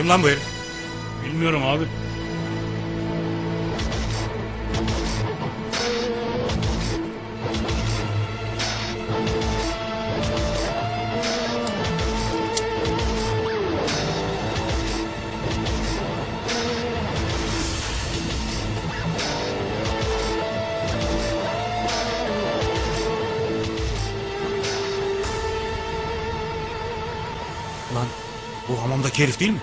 Kim lan bu herif? Bilmiyorum abi. Lan bu hamamdaki herif değil mi?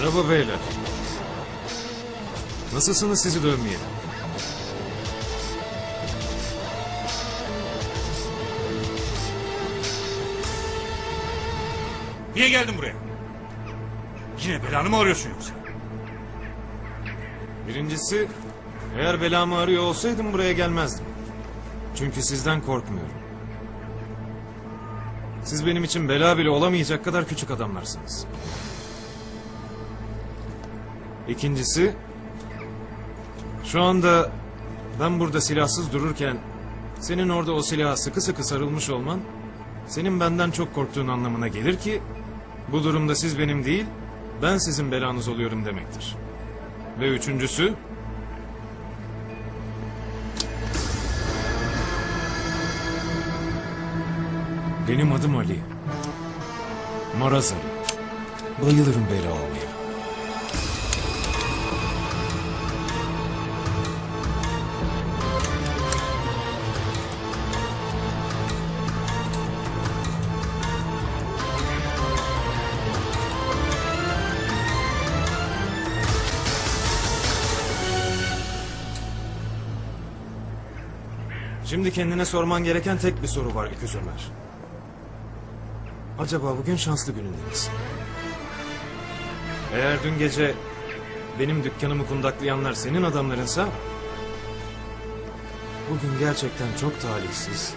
Merhaba beyler. Nasılsınız sizi dövmeyelim? Niye geldin buraya? Yine belanı mı arıyorsun yoksa? Birincisi, eğer belamı arıyor olsaydım buraya gelmezdim. Çünkü sizden korkmuyorum. Siz benim için bela bile olamayacak kadar küçük adamlarsınız. İkincisi, şu anda ben burada silahsız dururken senin orada o silaha sıkı sıkı sarılmış olman senin benden çok korktuğun anlamına gelir ki bu durumda siz benim değil ben sizin belanız oluyorum demektir. Ve üçüncüsü benim adım Ali. Maraz Ali. Bayılırım bela olmaya. Şimdi kendine sorman gereken tek bir soru var Öküz Ömer. Acaba bugün şanslı gününde misin? Eğer dün gece benim dükkanımı kundaklayanlar senin adamlarınsa... Bugün gerçekten çok talihsiz,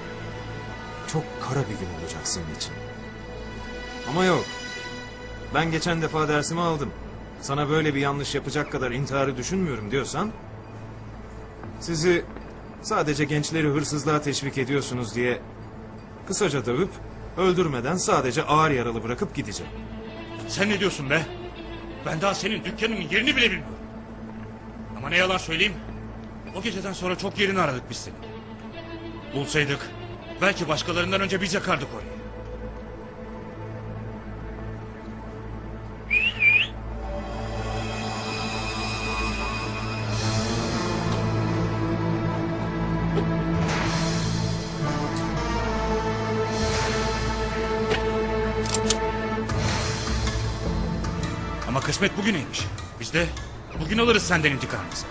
çok kara bir gün olacak senin için. Ama yok. Ben geçen defa dersimi aldım. Sana böyle bir yanlış yapacak kadar intiharı düşünmüyorum diyorsan... Sizi sadece gençleri hırsızlığa teşvik ediyorsunuz diye kısaca dövüp öldürmeden sadece ağır yaralı bırakıp gideceğim. Sen ne diyorsun be? Ben daha senin dükkanının yerini bile bilmiyorum. Ama ne yalan söyleyeyim. O geceden sonra çok yerini aradık biz seni. Bulsaydık belki başkalarından önce biz yakardık orayı. Ama kısmet bugüneymiş. Biz de bugün alırız senden intikamımızı.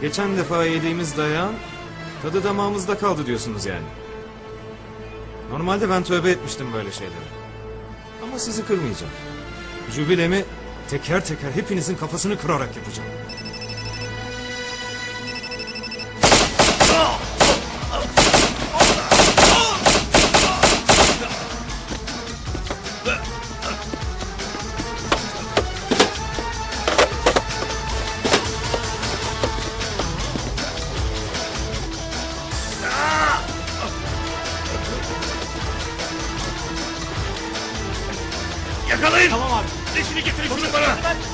Geçen defa yediğimiz dayağın tadı damağımızda kaldı diyorsunuz yani. Normalde ben tövbe etmiştim böyle şeylere. Ama sizi kırmayacağım. Jübilemi teker teker hepinizin kafasını kırarak yapacağım. 이 공격 봐라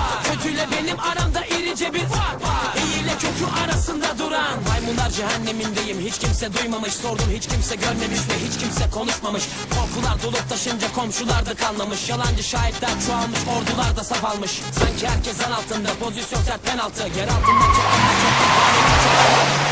cehennemindeyim. Hiç kimse duymamış Sordum hiç kimse görmemiş ve hiç kimse konuşmamış. Korkular dolup taşınca komşular da kanlamış Yalancı şahitler çoğalmış ordular da saf almış. Sanki herkes zan altında pozisyon sert penaltı. Yer altından çekenler çok Baktım bazen